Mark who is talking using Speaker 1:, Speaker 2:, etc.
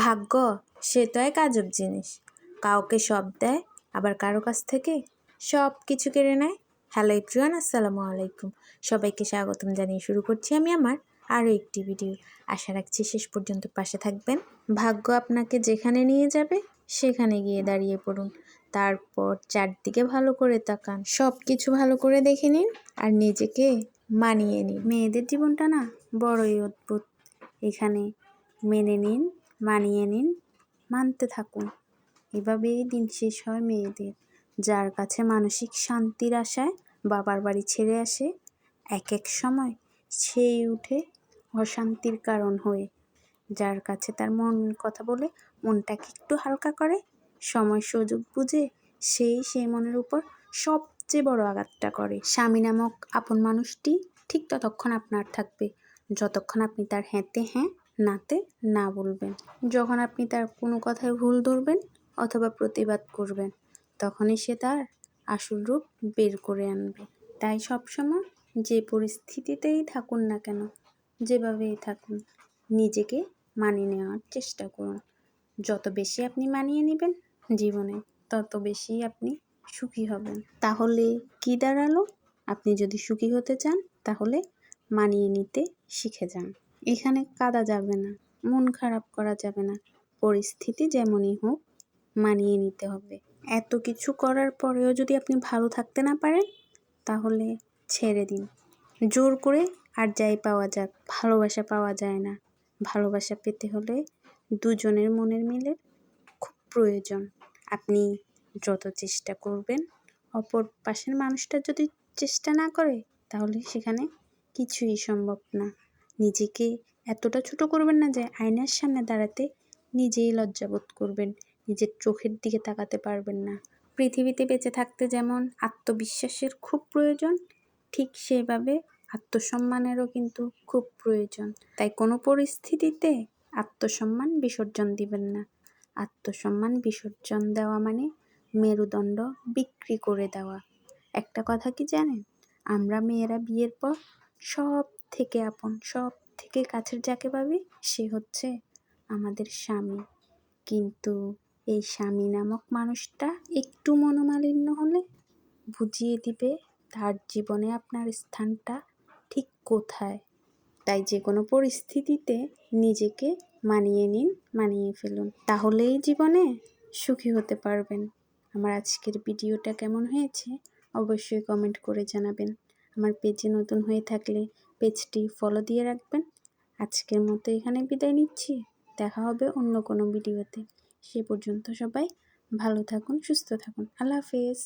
Speaker 1: ভাগ্য, সে তো এক আজব জিনিস। কাউকে সব দেয়, আবার কারও কাছ থেকে সব কিছু কেড়ে নেয়। হ্যালো এভরিওয়ান, আসসালামু আলাইকুম। সবাইকে স্বাগতম জানিয়ে শুরু করছি আমি আমার আরও একটি ভিডিও। আশা রাখছি শেষ পর্যন্ত পাশে থাকবেন। ভাগ্য আপনাকে যেখানে নিয়ে যাবে, সেখানে গিয়ে দাঁড়িয়ে পড়ুন। তারপর চারদিকে ভালো করে তাকান। সব কিছু ভালো করে দেখে নিন আর নিজেকে মানিয়ে নিন। মেয়েদের জীবনটা না বড়ই অদ্ভুত। এখানে মেনে নিন মানিয়ে নিন, মানতে থাকুন। এভাবেই দিন শেষ হয় মেয়েদের। যার কাছে মানসিক শান্তির আশায় বাবার বাড়ি ছেড়ে আসে, এক এক সময় সেই উঠে অশান্তির কারণ হয়ে। যার কাছে তার মন কথা বলে, মনটাকে একটু হালকা করে, সময় সুযোগ বুঝে সেই সেই মনের উপর সবচেয়ে বড় আঘাতটা করে। স্বামী নামক আপন মানুষটি ঠিক ততক্ষণ আপনার থাকবে, যতক্ষণ আপনি তার হ্যাঁতে হ্যাঁ নাতে না বলবেন। যখন আপনি তার কোনো কথায় ভুল ধরবেন অথবা প্রতিবাদ করবেন, তখনই সে তার আসল রূপ বের করে আনবে। তাই সবসময় যে পরিস্থিতিতেই থাকুন না কেন, যেভাবেই থাকুন, নিজেকে মানিয়ে নেওয়ার চেষ্টা করুন। যত বেশি আপনি মানিয়ে নেবেন জীবনে, তত বেশি আপনি সুখী হবেন। তাহলে কি দাঁড়াল? আপনি যদি সুখী হতে চান, তাহলে মানিয়ে নিতে শিখে যান। এখানে কাদা যাবে না, মন খারাপ করা যাবে না। পরিস্থিতি যেমনই হোক, মানিয়ে নিতে হবে। এত কিছু করার পরেও যদি আপনি ভালো থাকতে না পারেন, তাহলে ছেড়ে দিন। জোর করে আর যাই পাওয়া যাক, ভালোবাসা পাওয়া যায় না। ভালোবাসা পেতে হলে দুজনের মনের মিলে খুব প্রয়োজন। আপনি যত চেষ্টা করবেন, অপর পাশের মানুষটা যদি চেষ্টা না করে, তাহলে সেখানে কিছুই সম্ভব না। নিজেকে এতটা ছোট করবেন না যে আয়নার সামনে দাঁড়াতে নিজেই লজ্জাবোধ করবেন, নিজের চোখের দিকে তাকাতে পারবেন না। পৃথিবীতে বেঁচে থাকতে যেমন আত্মবিশ্বাসের খুব প্রয়োজন, ঠিক সেভাবে আত্মসম্মানেরও কিন্তু খুব প্রয়োজন। তাই কোনো পরিস্থিতিতে আত্মসম্মান বিসর্জন দিবেন না। আত্মসম্মান বিসর্জন দেওয়া মানে মেরুদণ্ড বিক্রি করে দেওয়া। একটা কথা কি জানেন? আমরা মেয়েরা বিয়ের পর সব থেকে আপন, সব থেকে কাছের যাকে পাবি সে হচ্ছে আমাদের স্বামী। কিন্তু এই স্বামী নামক মানুষটা একটু মনোমালিন্য হলে বুঝিয়ে দিবে তার জীবনে আপনার স্থানটা ঠিক কোথায়। তাই যে কোনো পরিস্থিতিতে নিজেকে মানিয়ে নিন, মানিয়ে ফেলুন। তাহলেই জীবনে সুখী হতে পারবেন। আমার আজকের ভিডিওটা কেমন হয়েছে অবশ্যই কমেন্ট করে জানাবেন। আমার পেজে নতুন হয়ে থাকলে পেজটি ফলো দিয়ে রাখবেন। আজকের মতো এখানে বিদায় নিচ্ছি। দেখা হবে অন্য কোনো ভিডিওতে। সে পর্যন্ত সবাই ভালো থাকুন, সুস্থ থাকুন। আল্লাহ হাফেজ।